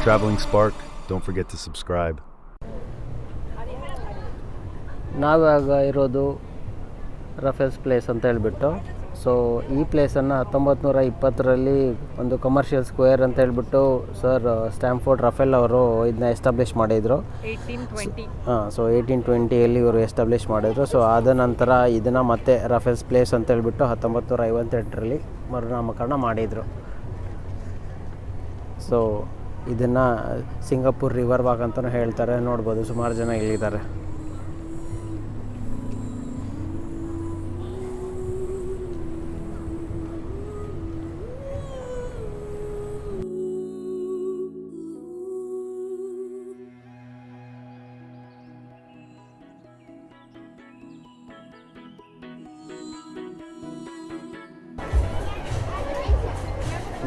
Traveling Spark. Don't forget to subscribe. ನಾವಾಗ ಇರೋದು ರಫೇಲ್ಸ್ place ಅಂತ ಹೇಳಿಬಿಟ್ಟು ಸೊ ಈ ಪ್ಲೇಸನ್ನು ಹತ್ತೊಂಬತ್ತು ನೂರ ಇಪ್ಪತ್ತರಲ್ಲಿ ಒಂದು ಕಮರ್ಷಿಯಲ್ ಸ್ಕ್ವೇರ್ ಅಂತ ಹೇಳ್ಬಿಟ್ಟು ಸರ್ ಸ್ಟ್ಯಾಂಫೋರ್ಡ್ ರಫೆಲ್ ಅವರು ಇದನ್ನ ಎಸ್ಟಾಬ್ಲಿಷ್ ಮಾಡಿದರು ಹಾಂ ಸೊ ಏಯ್ಟೀನ್ ಟ್ವೆಂಟಿಯಲ್ಲಿ ಇವರು ಎಸ್ಟಾಬ್ಲಿಷ್ ಮಾಡಿದರು ಸೊ ಆದ ನಂತರ ಇದನ್ನು ಮತ್ತೆ ರಫೇಲ್ಸ್ ಪ್ಲೇಸ್ ಅಂತ ಹೇಳ್ಬಿಟ್ಟು ಹತ್ತೊಂಬತ್ತು ನೂರ ಐವತ್ತೆಂಟರಲ್ಲಿ ಮರುನಾಮಕರಣ ಮಾಡಿದರು ಸೊ ಇದನ್ನು ಸಿಂಗಾಪುರ್ ರಿವರ್ ವಾಕ್ ಅಂತಲೂ ಹೇಳ್ತಾರೆ. ನೋಡ್ಬೋದು ಸುಮಾರು ಜನ ಇಲ್ಲಿದ್ದಾರೆ.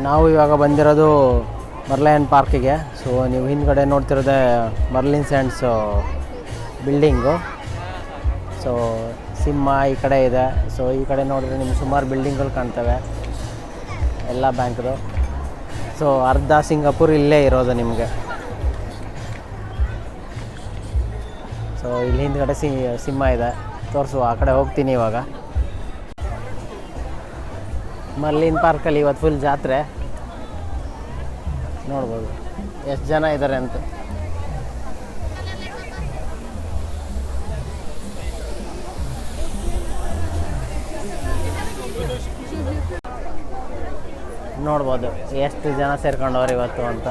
ನಾವು ಇವಾಗ ಬಂದಿರೋದು ಮರ್ಲಯನ್ ಪಾರ್ಕಿಗೆ ಸೊ ನೀವು ಹಿಂದ್ಗಡೆ ನೋಡ್ತಿರೋದೇ ಮರ್ಲಿನ್ ಸ್ಯಾಂಡ್ಸ್ ಬಿಲ್ಡಿಂಗು ಸೊ ಸಿಂಹ ಈ ಕಡೆ ಇದೆ. ಸೊ ಈ ಕಡೆ ನೋಡಿದ್ರೆ ನಿಮ್ಗೆ ಸುಮಾರು ಬಿಲ್ಡಿಂಗ್ಗಳು ಕಾಣ್ತವೆ. ಎಲ್ಲ ಬ್ಯಾಂಕ್ದು. ಸೊ ಅರ್ಧ ಸಿಂಗಾಪುರ್ ಇಲ್ಲೇ ಇರೋದು ನಿಮಗೆ. ಸೊ ಇಲ್ಲಿ ಹಿಂದ್ಗಡೆ ಸಿ, ಸಿಂಹ ಇದೆ. ತೋರಿಸು, ಆ ಕಡೆ ಹೋಗ್ತೀನಿ ಇವಾಗ. ಮರ್ಲಿನ್ ಪಾರ್ಕಲ್ಲಿ ಇವತ್ತು ಫುಲ್ ಜಾತ್ರೆ. ನೋಡ್ಬೋದು. ಎಷ್ಟು ಜನ ಇದ್ದಾರೆ ಅಂತ. ನೋಡ್ಬೋದು, ಎಷ್ಟು ಜನ ಸೇರ್ಕೊಂಡವ್ರು ಇವತ್ತು ಅಂತ.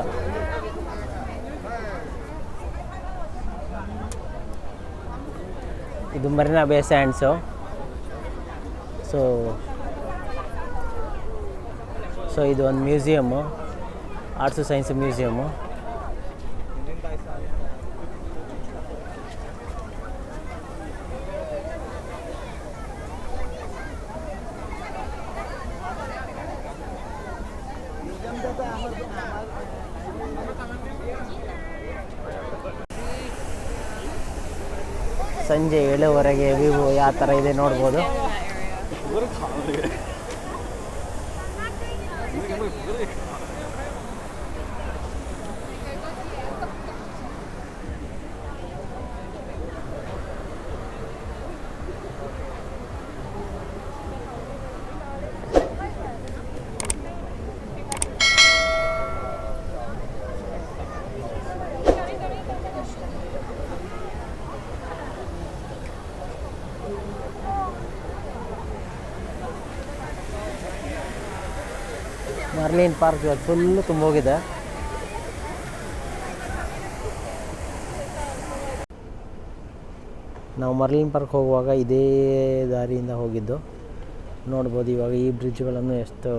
ಇದು Marina Bay Sands so so ಇದು ಒಂದು ಮ್ಯೂಸಿಯಮ್ಮು. ಆರ್ಟ್ಸ್ ಸೈನ್ಸ್ ಮ್ಯೂಸಿಯಮ್ಮು ಸಂಜೆ ಏಳುವರೆಗೆ ವಿವೋ ಯಾವ ಥರ ಇದೆ ನೋಡ್ಬೋದು. ಮರ್ಲಿನ್ ಪಾರ್ಕ್ ಇವತ್ತು ಫುಲ್ಲು ತುಂಬೋಗಿದೆ ನಾವು ಮರ್ಲಿನ್ ಪಾರ್ಕ್ ಹೋಗುವಾಗ ಇದೇ ದಾರಿಯಿಂದ ಹೋಗಿದ್ದು. ನೋಡ್ಬೋದು ಇವಾಗ ಈ ಬ್ರಿಡ್ಜ್ಗಳನ್ನು ಎಷ್ಟು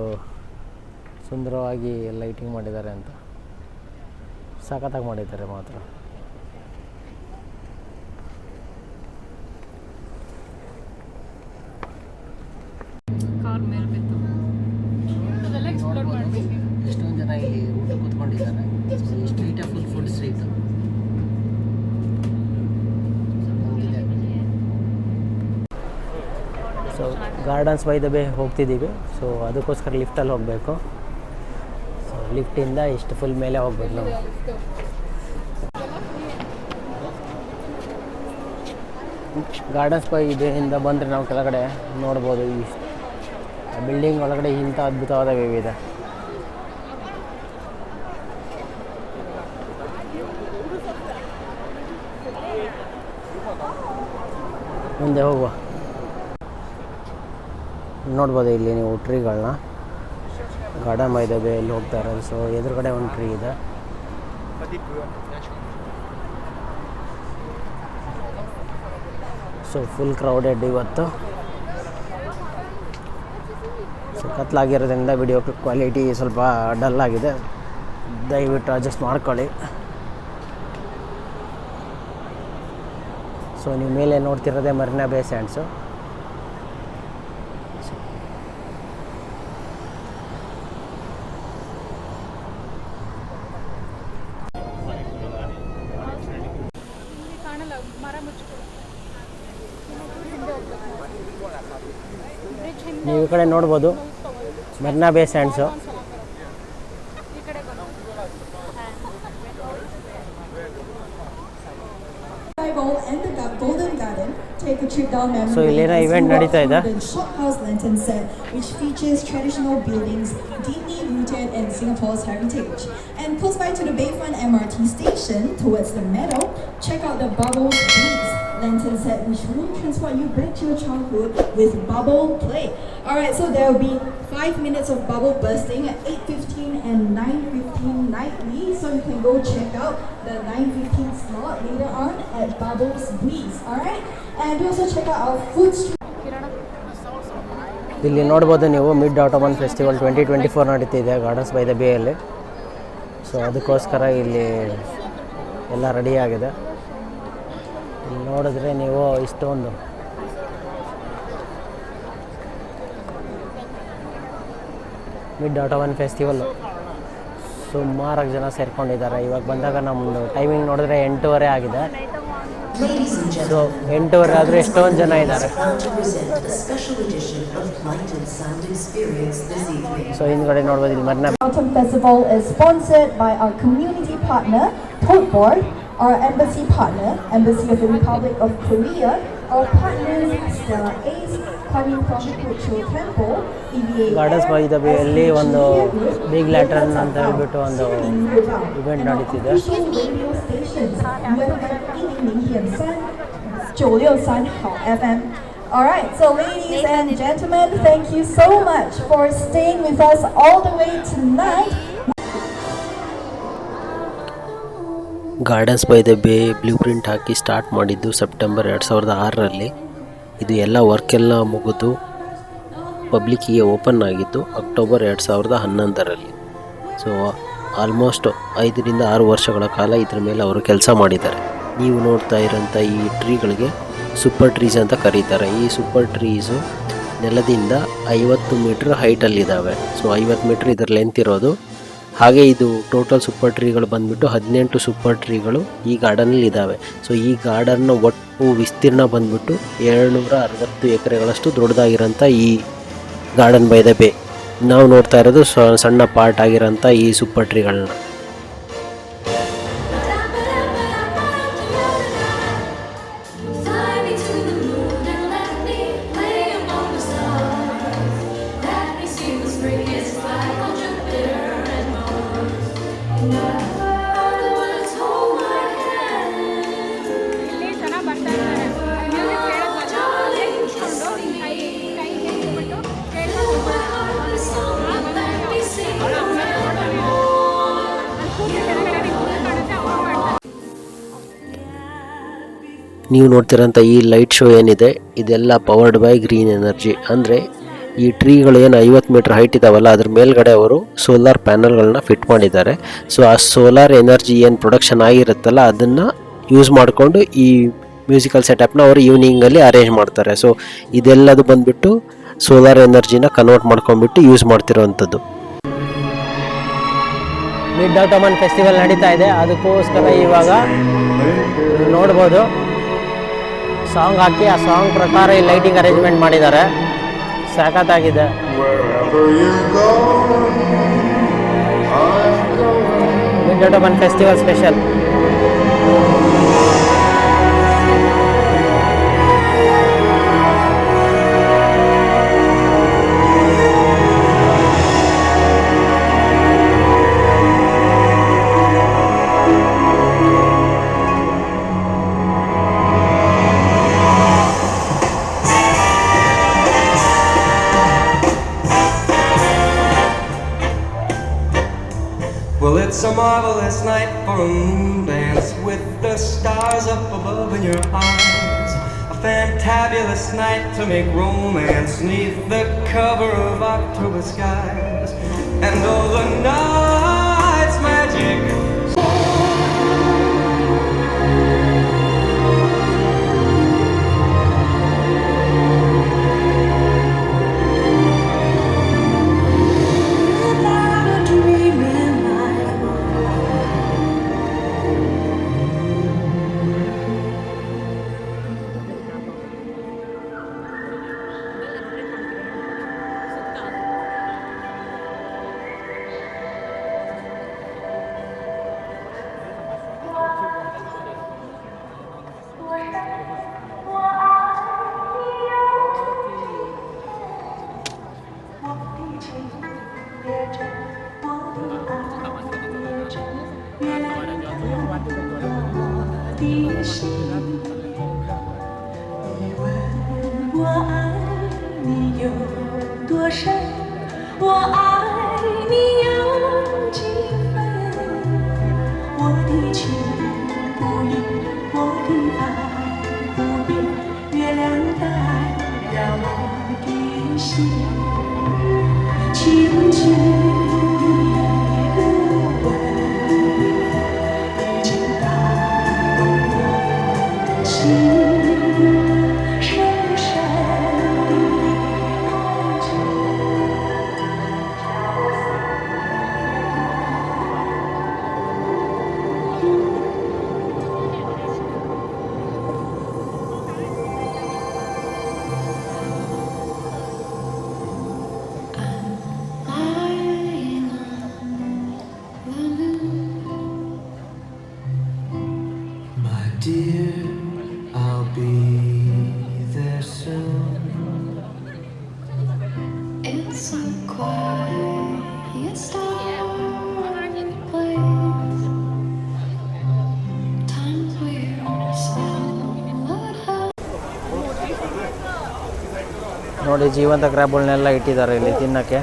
ಸುಂದರವಾಗಿ ಲೈಟಿಂಗ್ ಮಾಡಿದ್ದಾರೆ ಅಂತ. ಸಖತ್ತಾಗಿ ಮಾಡಿದ್ದಾರೆ ಮಾತ್ರ ಕಾರ್ ಮೇಲೆ ಬಿತ್ತು ಅದೆಲ್ಲ ಎಕ್ಸ್ಪ್ಲೋರ್ ಮಾಡಬೇಕು ಎಷ್ಟೊಂದು ಜನ ಇಲ್ಲಿ ಊಟ ಕೂತ್ಕೊಂಡಿದ್ದಾರೆ ಈ ಸ್ಟ್ರೀಟೇ full food street so Gardens by the Bay ಹೋಗ್ತಿದ್ದೀವಿ. So ಅದಕ್ಕೋಸ್ಕರ ಲಿಫ್ಟಲ್ಲಿ ಹೋಗಬೇಕು. ಸೊ ಲಿಫ್ಟಿಂದ ಇಷ್ಟು ಫುಲ್ ಮೇಲೆ ಹೋಗ್ಬೇಕು ನಾವು. ಗಾರ್ಡನ್ಸ್ ಬೈ ಇದೆಯಿಂದ ಬಂದರೆ ನಾವು ಕೆಳಗಡೆ ನೋಡ್ಬೋದು ಈ ಬಿಲ್ಡಿಂಗ್ ಒಳಗಡೆ ಇಂಥ ಅದ್ಭುತವಾದ ವ್ಯೂ ಇದೆ. ಮುಂದೆ ಹೋಗುವ. ನೋಡ್ಬೋದು ಇಲ್ಲಿ ನೀವು ಟ್ರೀಗಳನ್ನ. ಗಾರ್ಡನ್ ಇದ್ದಾವೆ ಇಲ್ಲಿ ಹೋಗ್ತಾ ಇರೋದು ಸೊ ಎದುರುಗಡೆ ಒಂದು ಟ್ರೀ ಇದೆ. ಸೊ ಫುಲ್ ಕ್ರೌಡೆಡ್ ಇವತ್ತು. ಸೊ ಕತ್ಲಾಗಿರೋದ್ರಿಂದ ವಿಡಿಯೋ ಕ್ವಾಲಿಟಿ ಸ್ವಲ್ಪ ಡಲ್ ಆಗಿದೆ. ದಯವಿಟ್ಟು ಅಡ್ಜಸ್ಟ್ ಮಾಡ್ಕೊಳ್ಳಿ. ಸೊ ನೀವು ಮೇಲೆ ನೋಡ್ತಿರೋದೇ ಮರಿನಾ ಬೇ ಸ್ಯಾಂಡ್ಸು ನೀವು ಈ ಕಡೆ ನೋಡ್ಬೋದು. ಬರ್ನಾಬೆ ಸ್ಯಾಂಡ್ಸು ಇಲ್ಲೇನೋ ಇವೆಂಟ್ ನಡೀತಾ ಇದೆ. And close by to the Bayfront MRT station, towards the meadow, check out the Bubble Beats lantern set, which will transport you back to your childhood with Bubble Play. Alright, so there will be five minutes of bubble bursting at 8.15 and 9.15 nightly, so you can go check out the 9.15 slot later on at Bubbles Breeze. all right? and do also check out our food street. ಇಲ್ಲಿ ನೋಡ್ಬೋದು ನೀವು mid autumn festival twenty twenty four ನಡೀತಿದೆ gardens by the ಬೇಯಲ್ಲಿ so ಅದಕ್ಕೋಸ್ಕರ ಇಲ್ಲಿ ಎಲ್ಲ ರೆಡಿಯಾಗಿದೆ ಇಲ್ಲಿ ನೋಡಿದ್ರೆ ನೀವು ಇಷ್ಟೊಂದು ಮಿಡ್ ಆಟೋವನ್ ಫೆಸ್ಟಿವಲ್ ಸುಮಾರು ಜನ ಸೇರ್ಕೊಂಡಿದ್ದಾರೆ. ಇವಾಗ ಬಂದಾಗ ನಮ್ಮದು ಟೈಮಿಂಗ್ ನೋಡಿದ್ರೆ ಎಂಟೂವರೆ ಆಗಿದೆ. ಸೊ ಎಂಟೂವರೆ ಆದರೂ ಎಷ್ಟೊಂದು ಜನ ಇದ್ದಾರೆ. ಸೊ ಹಿಂದ್ಗಡೆ ನೋಡ್ಬೋದು ಇಲ್ಲಿ ಮರ್ನಾ festival is sponsored by of republic of temple Gardens by the ಬೇಯಲ್ಲಿ ಒಂದು ಬಿಗ್ ಲ್ಯಾಟ್ರನ್ ಅಂತ ಹೇಳ್ಬಿಟ್ಟು ಒಂದು ಇವೆಂಟ್ ನಡೀತಿದೆ. Alright, so ladies and gentlemen, thank you so much for staying with us all the way tonight. Gardens by the Bay blueprint hockey start ಮಾಡಿದ್ದು September ಎರಡು ಸಾವಿರದ ಆರರಲ್ಲಿ ಇದು ಎಲ್ಲ ವರ್ಕೆಲ್ಲ ಎಲ್ಲ ಮುಗಿದು ಪಬ್ಲಿಕ್ಕಿಗೆ ಓಪನ್ ಆಗಿತ್ತು ಅಕ್ಟೋಬರ್ ಎರಡು ಸಾವಿರದ ಹನ್ನೊಂದರಲ್ಲಿ. ಸೊ ಆಲ್ಮೋಸ್ಟ್ ಐದರಿಂದ ಆರು ವರ್ಷಗಳ ಕಾಲ ಇದ್ರ ಮೇಲೆ ಅವರು ಕೆಲಸ ಮಾಡಿದ್ದಾರೆ. ನೀವು ನೋಡ್ತಾ ಇರೋಂಥ ಈ ಟ್ರೀಗಳಿಗೆ ಸೂಪರ್ ಟ್ರೀಸ್ ಅಂತ ಕರೀತಾರೆ. ಈ ಸೂಪರ್ ಟ್ರೀಸು ನೆಲದಿಂದ ಐವತ್ತು ಮೀಟ್ರ್ ಹೈಟಲ್ಲಿದ್ದಾವೆ ಸೊ ಐವತ್ತು ಮೀಟ್ರ್ ಇದರ ಲೆಂತ್ ಇರೋದು. ಹಾಗೆ ಇದು ಟೋಟಲ್ ಸೂಪರ್ ಟ್ರೀಗಳು ಬಂದ್ಬಿಟ್ಟು ಹದಿನೆಂಟು ಸೂಪರ್ ಟ್ರೀಗಳು ಈ ಗಾರ್ಡನಲ್ಲಿ ಇದ್ದಾವೆ ಸೊ ಈ ಗಾರ್ಡನ್ನ ಒಟ್ಟು ವಿಸ್ತೀರ್ಣ ಬಂದ್ಬಿಟ್ಟು ಏಳ್ನೂರ ಅರವತ್ತು ಎಕರೆಗಳಷ್ಟು ದೊಡ್ಡದಾಗಿರೋಂಥ ಈ ಗಾರ್ಡನ್ ಬೈ ದ ಬೇ ನಾವು ನೋಡ್ತಾ ಇರೋದು ಸಣ್ಣ ಪಾರ್ಟ್ ಆಗಿರೋಂಥ ಈ ಸೂಪರ್ ಟ್ರೀಗಳನ್ನ ನೀವು ನೋಡ್ತಿರೋಂಥ ಈ ಲೈಟ್ ಶೋ ಏನಿದೆ, ಇದೆಲ್ಲ ಪವರ್ಡ್ ಬೈ ಗ್ರೀನ್ ಎನರ್ಜಿ ಅಂದರೆ ಈ ಟ್ರೀಗಳು ಏನು ಐವತ್ತು ಮೀಟ್ರ್ ಹೈಟ್ ಇದಾವಲ್ಲ, ಅದ್ರ ಮೇಲ್ಗಡೆ ಅವರು ಸೋಲಾರ್ ಪ್ಯಾನಲ್ಗಳನ್ನ ಫಿಟ್ ಮಾಡಿದ್ದಾರೆ. ಸೊ ಆ ಸೋಲಾರ್ ಎನರ್ಜಿ ಏನು ಪ್ರೊಡಕ್ಷನ್ ಆಗಿರುತ್ತಲ್ಲ, ಅದನ್ನು ಯೂಸ್ ಮಾಡಿಕೊಂಡು ಈ ಮ್ಯೂಸಿಕಲ್ ಸೆಟಪ್ನ ಅವರು ಈವ್ನಿಂಗಲ್ಲಿ ಅರೇಂಜ್ ಮಾಡ್ತಾರೆ. ಸೊ ಇದೆಲ್ಲದು ಬಂದ್ಬಿಟ್ಟು ಸೋಲಾರ್ ಎನರ್ಜಿನ ಕನ್ವರ್ಟ್ ಮಾಡ್ಕೊಂಡ್ಬಿಟ್ಟು ಯೂಸ್ ಮಾಡ್ತಿರೋವಂಥದ್ದು ಮಿಡ್ ಫೆಸ್ಟಿವಲ್ ನಡೀತಾ ಇದೆ. ಅದಕ್ಕೋಸ್ಕರ ಇವಾಗ ನೋಡ್ಬೋದು. ಸಾಂಗ್ ಹಾಕಿ ಆ ಸಾಂಗ್ ಪ್ರಕಾರ ಈ ಲೈಟಿಂಗ್ ಅರೇಂಜ್ಮೆಂಟ್ ಮಾಡಿದ್ದಾರೆ. ಸಾಕತ್ತಾಗಿದೆ mid festival special fantabulous night to make romance neath the cover of October skies. And all the night's magic 的心。ನೋಡಿ ಜೀವಂತ ಕ್ರ್ಯಾಬ್ಗಳನ್ನೆಲ್ಲ ಇಟ್ಟಿದ್ದಾರೆ ಇಲ್ಲಿ ತಿನ್ನಕ್ಕೆ.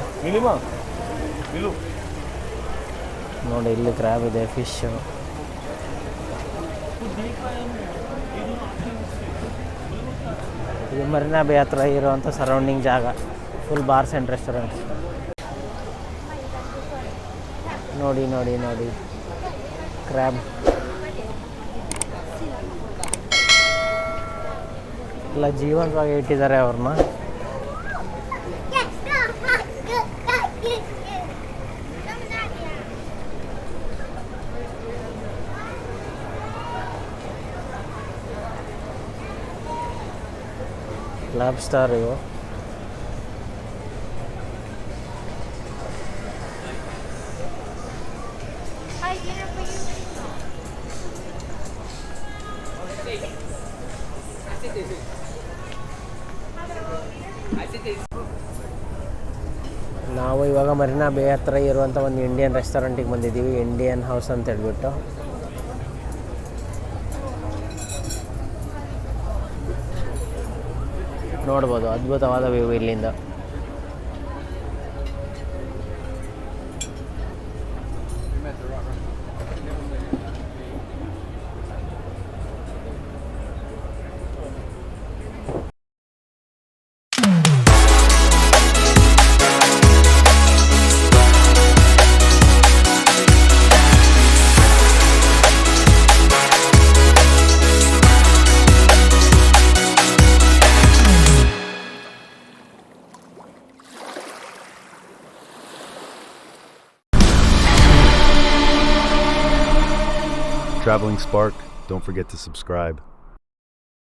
ನೋಡಿ ಇಲ್ಲಿ ಕ್ರ್ಯಾಬ್ ಇದೆ ಫಿಶ್. ಇದು ಮರಿನಾ ಬೇ ಹತ್ರ ಇರುವಂಥ ಸರೌಂಡಿಂಗ್ ಜಾಗ. ಫುಲ್ ಬಾರ್ಸ್ ಆ್ಯಂಡ್ ರೆಸ್ಟೋರೆಂಟ್ ನೋಡಿ ನೋಡಿ ನೋಡಿ. ಕ್ರ್ಯಾಬ್ ಎಲ್ಲ ಜೀವಂತವಾಗಿ ಇಟ್ಟಿದ್ದಾರೆ ಅವ್ರನ್ನ. ಲಾಬ್ಸ್ಟಾರ್ ಇವು ನಾವು ಇವಾಗ ಮರಿನಾ ಬೇ ಹತ್ರ ಇರುವಂಥ ಒಂದು ಇಂಡಿಯನ್ ರೆಸ್ಟೋರೆಂಟಿಗೆ ಬಂದಿದ್ದೀವಿ ಇಂಡಿಯನ್ ಹೌಸ್ ಅಂತ ಹೇಳ್ಬಿಟ್ಟು. ನೋಡ್ಬೋದು ಅದ್ಭುತವಾದ ವ್ಯೂ ಇಲ್ಲಿಂದ. Spark, don't forget to subscribe.